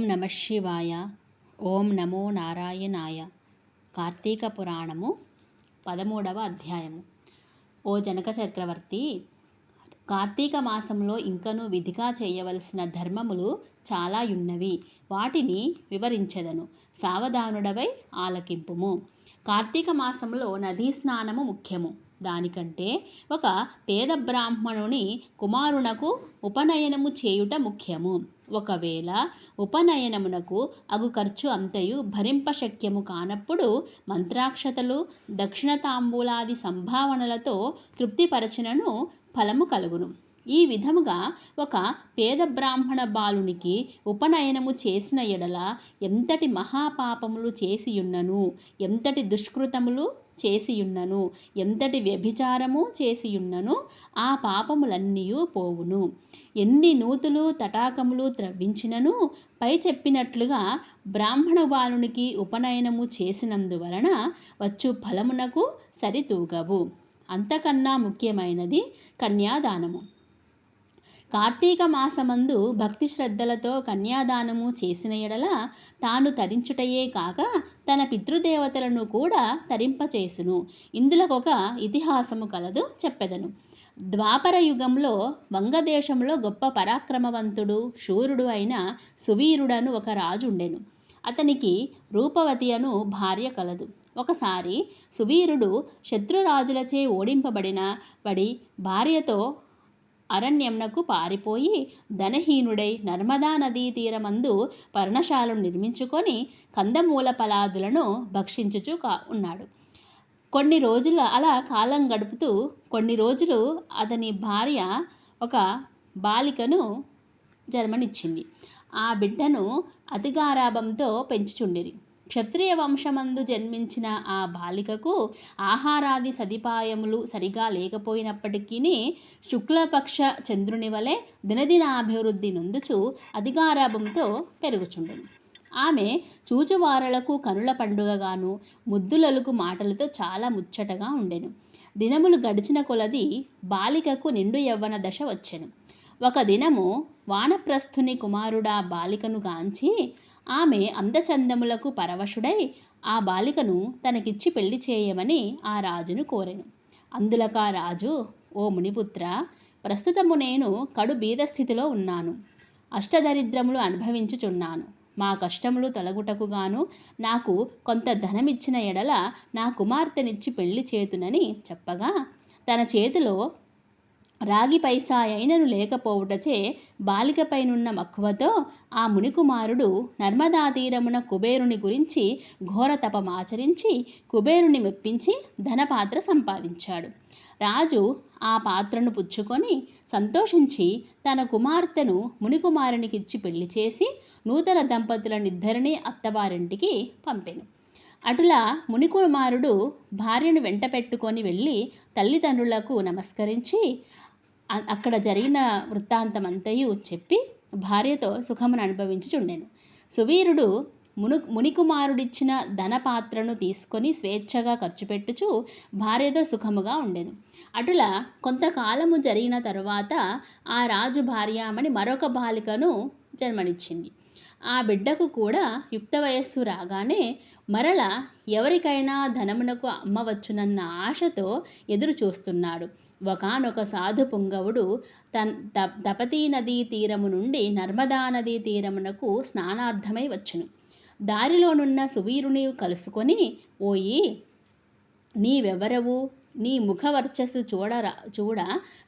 ఓం నమ శివాయ ఓం నమో నారాయణాయ. కార్తీక పురాణము పదమూడవ అధ్యాయము. ఓ జనక చక్రవర్తి కార్తీక మాసంలో ఇంకనూ విధిగా చేయవలసిన ధర్మములు చాలా యున్నవి. వాటిని వివరించెదను. సావధానుడవై ఆలకింపుము. కార్తీక మాసంలో నదీ స్నానము ముఖ్యము. దానికంటే ఒక పేద బ్రాహ్మణుని కుమారునకు ఉపనయనము చేయుట ముఖ్యము. ఒకవేళ ఉపనయనమునకు అగు ఖర్చు అంతయు భరింపశక్యము కానప్పుడు మంత్రాక్షతలు దక్షిణ తాంబూలాది సంభావనలతో తృప్తిపరచినను ఫలము కలుగును. ఈ విధముగా ఒక పేద బ్రాహ్మణ బాలునికి ఉపనయనము చేసిన ఎడల ఎంతటి మహాపాపములు చేసియున్నను ఎంతటి దుష్కృతములు చేసియున్నను. ఎంతటి వ్యభిచారము చేసియున్నను ఆ పాపములన్నీ పోవును. ఎన్ని నూతులు తటాకములు త్రవ్వించినను పై చెప్పినట్లుగా బ్రాహ్మణ బాలునికి ఉపనయనము చేసినందువలన వచ్చు ఫలమునకు సరితూగవు. అంతకన్నా ముఖ్యమైనది కన్యాదానము. కార్తీక మాసమందు భక్తి శ్రద్ధలతో కన్యాదానము చేసిన ఎడల తాను తరించుటయే కాక తన పితృదేవతలను కూడా తరింపచేసును. ఇందులకొక ఇతిహాసము కలదు చెప్పెదను. ద్వాపర యుగంలో వంగదేశంలో గొప్ప పరాక్రమవంతుడు శూరుడు అయిన సువీరుడను ఒక రాజు ఉండెను. అతనికి రూపవతి అను భార్య కలదు. ఒకసారి సువీరుడు శత్రురాజులచే ఓడింపబడిన పడి భార్యతో అరణ్యంనకు పారిపోయి ధనహీనుడై నర్మదా నదీ తీరమందు పర్ణశాలను నిర్మించుకొని కందమూల ఫలాదులను భక్షించుచు కా ఉన్నాడు. కొన్ని రోజులు అలా కాలం గడుపుతూ కొన్ని రోజులు అతని భార్య ఒక బాలికను జన్మనిచ్చింది. ఆ బిడ్డను అతిగారాభంతో పెంచుచుండిరి. క్షత్రియ వంశమందు జన్మించిన ఆ బాలికకు ఆహారాది సదుపాయములు సరిగా లేకపోయినప్పటికీ శుక్లపక్ష చంద్రుని వలె దినదినాభివృద్ధి నొందుచు అధికారాభంతో పెరుగుచుండెను. ఆమె చూచువారలకు కనుల పండుగగాను ముద్దులలకు మాటలతో చాలా ముచ్చటగా ఉండెను. దినములు గడిచిన కొలది బాలికకు నిండు యవ్వన దశ వచ్చెను. ఒక దినము వానప్రస్థుని కుమారుడా బాలికను గాంచి ఆమె అందచందములకు పరవశుడై ఆ బాలికను తనకిచ్చి పెళ్ళి చేయమని ఆ రాజును కోరెను. అందులకా రాజు ఓ మునిపుత్ర ప్రస్తుతము నేను కడు బీదస్థితిలో ఉన్నాను. అష్టదరిద్రములు అనుభవించుచున్నాను. మా కష్టములు తొలగుటకుగాను నాకు కొంత ధనమిచ్చిన ఎడల నా కుమార్తెనిచ్చి పెళ్ళి చేతునని చెప్పగా తన చేతిలో రాగి పైసా అయినను లేకపోవుటచే బాలికపైనున్న మక్కువతో ఆ మునికుమారుడు నర్మదా తీరమున కుబేరుని గురించి ఘోర తపమాచరించి కుబేరుని మెప్పించి ధనపాత్ర సంపాదించాడు. రాజు ఆ పాత్రను పుచ్చుకొని సంతోషించి తన కుమార్తెను మునికుమారునికిచ్చి పెళ్ళి చేసి నూతన దంపతులనిద్దరినీ అత్తవారింటికి పంపెను. అటులా మునికుమారుడు భార్యను వెంట పెట్టుకొని వెళ్ళి తల్లిదండ్రులకు నమస్కరించి అక్కడ జరిగిన వృత్తాంతమంతయు చెప్పి భార్యతో సుఖమును అనుభవించుచుండెను. సువీరుడు మును మునికుమారుడిచ్చిన ధనపాత్రను తీసుకొని స్వేచ్ఛగా ఖర్చు పెట్టుచు భార్యతో సుఖముగా ఉండెను. అటులా కొంతకాలము జరిగిన తరువాత ఆ రాజు భార్యామణి మరొక బాలికను జన్మనిచ్చింది. ఆ బిడ్డకు కూడా యుక్త వయస్సు రాగానే మరల ఎవరికైనా ధనమునకు అమ్మవచ్చునన్న ఆశతో ఎదురు చూస్తున్నాడు ఒకనొక సాధు పుంగవుడు తన్ తపతీ నదీ తీరము నుండి నర్మదా నదీ తీరమునకు స్నానార్థమై వచ్చును. దారిలోనున్న సువీరుని కలుసుకొని ఓయి నీవెవరవు? నీ ముఖ వర్చస్సు చూడ చూడ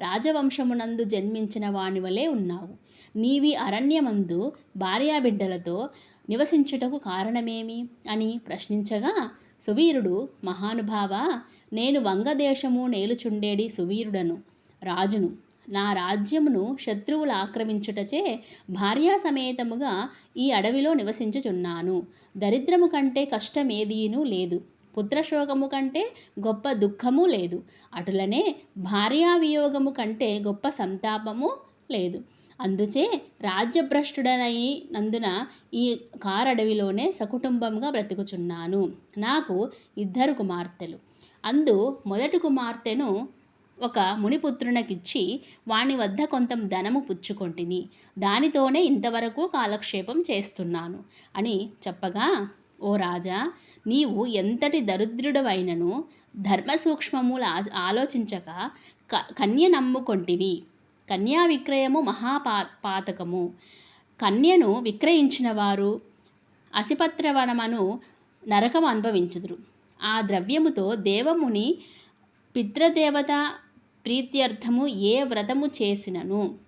రాజవంశమునందు జన్మించిన వాని వలె ఉన్నావు. నీవి అరణ్యమందు భార్యాబిడ్డలతో నివసించుటకు కారణమేమి? అని ప్రశ్నించగా సువీరుడు మహానుభావ నేను వంగదేశము నేలుచుండేడి సువీరుడను రాజును. నా రాజ్యమును శత్రువులు ఆక్రమించుటచే భార్యా సమేతముగా ఈ అడవిలో నివసించుచున్నాను. దరిద్రము కంటే కష్టమేదీనూ లేదు. పుత్రశోకము కంటే గొప్ప దుఃఖము లేదు. అటులనే భార్యా వియోగము కంటే గొప్ప సంతాపము లేదు. అందుచే రాజ్యభ్రష్టుడనై నందున ఈ కారడవిలోనే సకుటుంబంగా బ్రతుకుచున్నాను. నాకు ఇద్దరు కుమార్తెలు. అందు మొదటి కుమార్తెను ఒక మునిపుత్రునకిచ్చి వాని వద్ద కొంత ధనము పుచ్చుకొంటిని. దానితోనే ఇంతవరకు కాలక్షేపం చేస్తున్నాను అని చెప్పగా ఓ రాజా నీవు ఎంతటి దరిద్రుడవైనను ధర్మ సూక్ష్మములు ఆ- ఆలోచించక క కన్య నమ్ముకొంటివి కన్యా విక్రయము మహాపా పాతకము. కన్యను విక్రయించిన వారు అసిపత్రవనమను నరకం అనుభవించుదురు. ఆ ద్రవ్యముతో దేవముని పితృదేవత ప్రీత్యర్థము ఏ వ్రతము చేసినను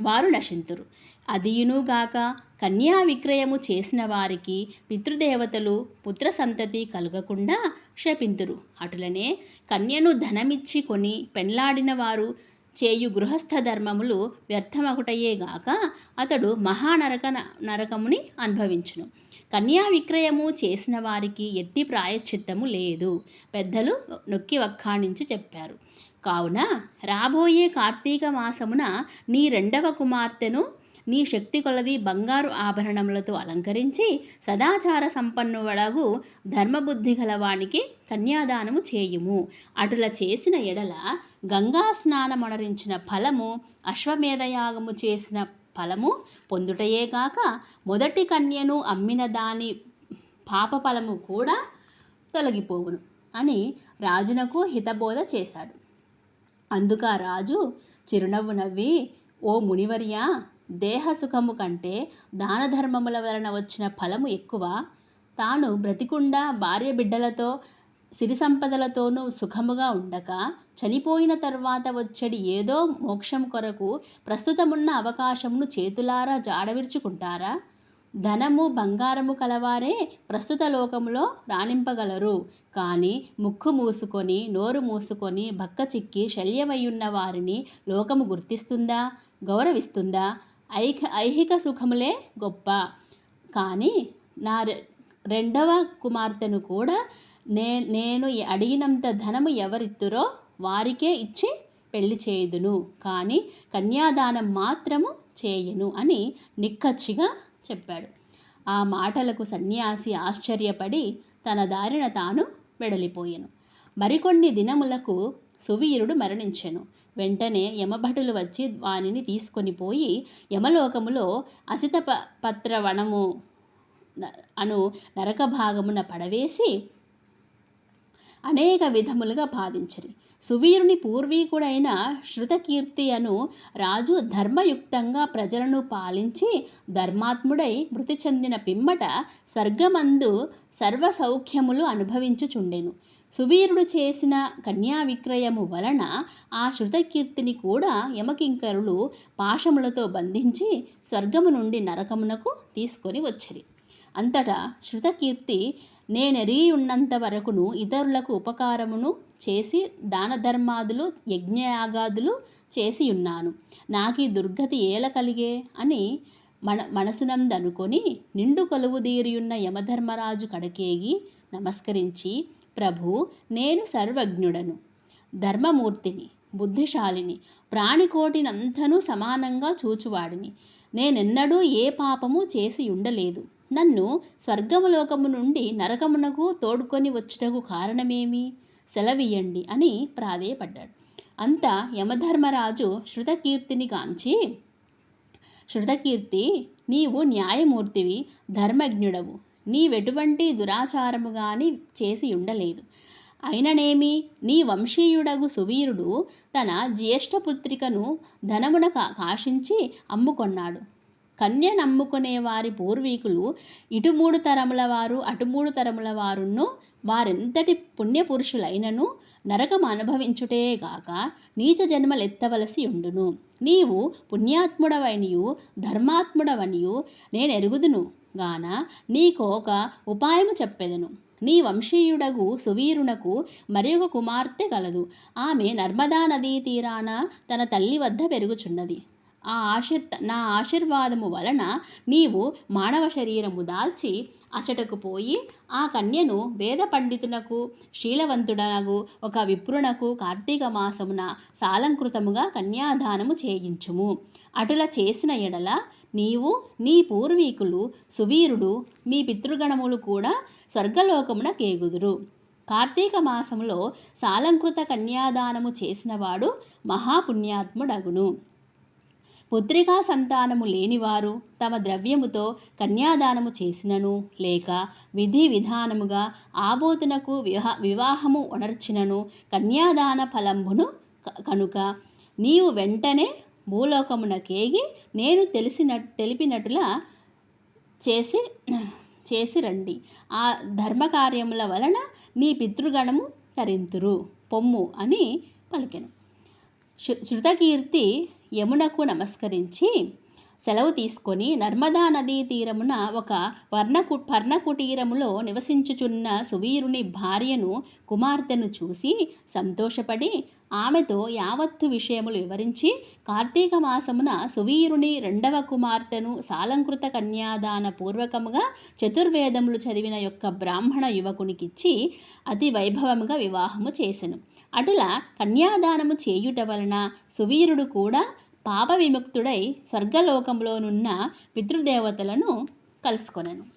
వారు నశింతురు. అదియునుగాక కన్యా విక్రయము చేసిన వారికి పితృదేవతలు పుత్ర సంతతి కలగకుండా క్షపింతురు. అటులనే కన్యను ధనమిచ్చి కొని పెండ్లాడిన వారు చేయు గృహస్థ ధర్మములు వ్యర్థమగుటయేగాక అతడు మహానరక నరకముని అనుభవించును. కన్యా విక్రయము చేసిన వారికి ఎట్టి ప్రాయశ్చిత్తము లేదు పెద్దలు నొక్కి వక్కాణించి చెప్పారు. కావున రాబోయే కార్తీక మాసమున నీ రెండవ కుమార్తెను నీ శక్తి కొలది బంగారు ఆభరణములతో అలంకరించి సదాచార సంపన్నువడగు ధర్మబుద్ధి గలవానికి కన్యాదానము చేయుము. అటుల చేసిన ఎడల గంగా స్నానమొనరించిన ఫలము అశ్వమేధయాగము చేసిన ఫలము పొందుటయేగాక మొదటి కన్యను అమ్మిన దాని పాప ఫలము కూడా తొలగిపోవును అని రాజునకు హితబోధ చేశాడు. అందుక రాజు చిరునవ్వు నవ్వి ఓ మునివర్య దేహ సుఖము కంటే దాన ధర్మముల వలన వచ్చిన ఫలము ఎక్కువ. తాను బ్రతికుండా భార్య బిడ్డలతో సిరి సంపదలతోనూ సుఖముగా ఉండక చనిపోయిన తర్వాత వచ్చడి ఏదో మోక్షం కొరకు ప్రస్తుతమున్న అవకాశమును చేతులారా జాడవిర్చుకుంటారా? ధనము బంగారము కలవారే ప్రస్తుత లోకములో రాణింపగలరు. కానీ ముక్కు మూసుకొని నోరు మూసుకొని బక్క చిక్కి శల్యమయ్యున్న వారిని లోకము గుర్తిస్తుందా? గౌరవిస్తుందా? ఐక ఐహిక సుఖములే గొప్ప. కానీ నా రె- రెండవ కుమార్తెను కూడా నే నేను అడిగినంత ధనము ఎవరిత్తురో వారికే ఇచ్చి పెళ్ళి చేయుదును. కానీ కన్యాదానం మాత్రము చేయను అని నిక్కచ్చిగా చెప్పాడు. ఆ మాటలకు సన్యాసి ఆశ్చర్యపడి తన దారిన తాను వెడలిపోయెను. మరికొన్ని దినములకు సువీరుడు మరణించెను. వెంటనే యమభటులు వచ్చి వానిని తీసుకొని పోయి యమలోకములో అసిత ప- పత్ర వనము అను నరక భాగమున పడవేసి అనేక విధములుగా బాధించరి. సువీరుని పూర్వీకుడైన శృతకీర్తి అను రాజు ధర్మయుక్తంగా ప్రజలను పాలించి ధర్మాత్ముడై మృతి చెందిన పిమ్మట స్వర్గమందు సర్వ సౌఖ్యములు అనుభవించుచుండెను. సువీరుడు చేసిన కన్యా విక్రయము వలన ఆ శృతకీర్తిని కూడా యమకింకరులు పాశములతో బంధించి స్వర్గము నుండి నరకమునకు తీసుకొని వచ్చిరి. అంతటా శృతకీర్తి నేనెరిగి ఉన్నంత వరకును ఇతరులకు ఉపకారమును చేసి దాన ధర్మాదులు యజ్ఞయాగాదులు చేసి ఉన్నాను నాకు ఈ దుర్గతి ఏల కలిగే అని మన మనసునందనుకొని నిండు కొలువుదీరియున్న యమధర్మరాజు కడకేగి నమస్కరించి ప్రభు నేను సర్వజ్ఞుడను ధర్మమూర్తిని బుద్ధిశాలిని ప్రాణికోటినంతనూ సమానంగా చూచువాడిని. నేనెన్నడూ ఏ పాపము చేసి ఉండలేదు నన్ను స్వర్గములోకము నుండి నరకమునకు తోడుకొని వచ్చుటకు కారణమేమి? సెలవియ్యండి అని ప్రాధేయపడ్డాడు. అంతా యమధర్మరాజు శృతకీర్తిని కాంచి శృతకీర్తి నీవు న్యాయమూర్తివి ధర్మజ్ఞుడవు. నీవెటువంటి దురాచారము గాని చేసి ఉండలేదు. అయిననేమి? నీ వంశీయుడగు సువీరుడు తన జ్యేష్ఠపుత్రికను ధనమున కా కాశించి అమ్ముకొన్నాడు. కన్య నమ్ముకునే వారి పూర్వీకులు ఇటు మూడు తరముల వారు అటు మూడు తరముల వారును వారెంతటి పుణ్యపురుషులైనను నరకం అనుభవించుటేగాక నీచ జన్మలెత్తవలసి ఉండును. నీవు పుణ్యాత్ముడవనియు ధర్మాత్ముడవనియు నేను ఎరుగుదును గాన నీకు ఒక ఉపాయము చెప్పెదను. నీ వంశీయుడగు సువీరునకు మరి కుమార్తె కలదు. ఆమె నర్మదా నదీ తీరాన తన తల్లి వద్ద పెరుగుచున్నది. ఆ ఆశీర్ నా ఆశీర్వాదము వలన నీవు మానవ శరీరము దాల్చి అచటకు పోయి ఆ కన్యను వేద పండితునకు శీలవంతుడనగు ఒక విప్రునకు కార్తీక మాసమున సాలంకృతముగా కన్యాదానము చేయించుము. అటుల చేసిన ఎడల నీవు నీ పూర్వీకులు సువీరుడు మీ పితృగణములు కూడా స్వర్గలోకమున కేగుదురు. కార్తీక మాసములో సాలంకృత కన్యాదానము చేసినవాడు మహాపుణ్యాత్ముడగును. పుత్రికా సంతానము లేనివారు తమ ద్రవ్యముతో కన్యాదానము చేసినను లేక విధి విధానముగా ఆబోతునకు వివా వివాహము ఒనర్చినను కన్యాదాన ఫలంబును క- కనుక నీవు వెంటనే భూలోకమునకేగి నేను తెలిసిన తెలిపినట్లుగా చేసి చేసి రండి. ఆ ధర్మకార్యముల వలన నీ పితృగణము తరింతురు. పొమ్ము అని పలికెను. శృతకీర్తి యమునకు నమస్కరించి సెలవు తీసుకొని నర్మదా నదీ తీరమున ఒక వర్ణకు పర్ణకుటీరములో నివసించుచున్న సువీరుని భార్యను కుమార్తెను చూసి సంతోషపడి ఆమెతో యావత్తు విషయములు వివరించి కార్తీక మాసమున సువీరుని రెండవ కుమార్తెను సాలంకృత కన్యాదాన పూర్వకముగా చతుర్వేదములు చదివిన యొక్క బ్రాహ్మణ యువకునికిచ్చి అతి వైభవముగా వివాహము చేసెను. అటుల కన్యాదానము చేయుట వలన సువీరుడు కూడా పాప విముక్తుడై స్వర్గలోకంలోనున్న పితృదేవతలను కలుసుకొనెను.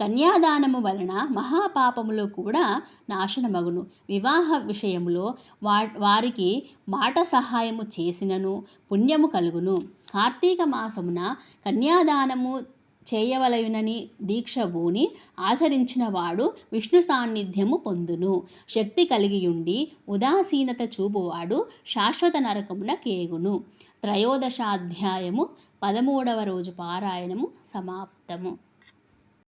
కన్యాదానము వలన మహాపాపములు కూడా నాశనమగును. వివాహ విషయములో వా వారికి మాట సహాయము చేసినను పుణ్యము కలుగును. కార్తీక మాసమున కన్యాదానము చేయవలయునని దీక్ష భూని ఆచరించినవాడు విష్ణు సాన్నిధ్యము పొందును. శక్తి కలిగియుండి ఉదాసీనత చూపువాడు శాశ్వత నరకమున కేగును. త్రయోదశాధ్యాయము పదమూడవ రోజు పారాయణము సమాప్తము.